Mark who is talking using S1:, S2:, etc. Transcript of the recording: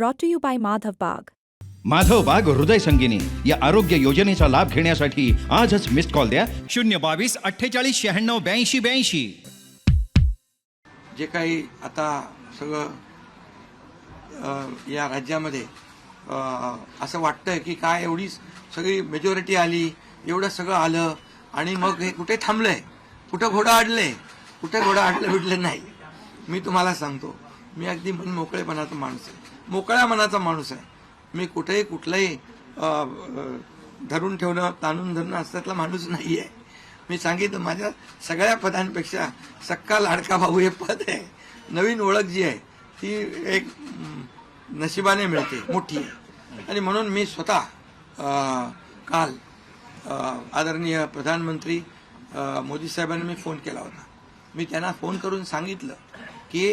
S1: Brought to you by Madhav Bagh.
S2: Madhav बाग हृदय संगिनी या आरोग्य योजनेचा लाभ घेण्यासाठी आजच मिस्ड कॉल द्या.
S3: शून्य बावीस अठ्ठेचाळीस शहाण्णव ब्याऐंशी ब्याऐंशी.
S4: जे काही आता सगळं अ, या राज्यामध्ये अ, असं वाटतंय की काय एवढी सगळी मेजॉरिटी आली एवढं सगळं आलं आणि मग हे कुठे थांबलंय? कुठं घोडं अडलंय कुठे घोडं अडलं बिडलं नाही. मी तुम्हाला सांगतो. मी अगदी मन मोकळेपणाचा माणूस आहे. मोकळ्या मनाचा माणूस आहे. मी कुठेही कुठलंही धरून ठेवणं ताणून धरणं असल्यातला माणूस नाही आहे. मी सांगितलं माझ्या सगळ्या पदांपेक्षा सक्का लाडका भाऊ हे पद आहे. नवीन ओळख जी आहे ती एक नशिबाने मिळते मोठी आहे. आणि म्हणून मी स्वतः काल आदरणीय प्रधानमंत्री मोदी साहेबांना मी फोन केला होता. मी त्यांना फोन करून सांगितलं की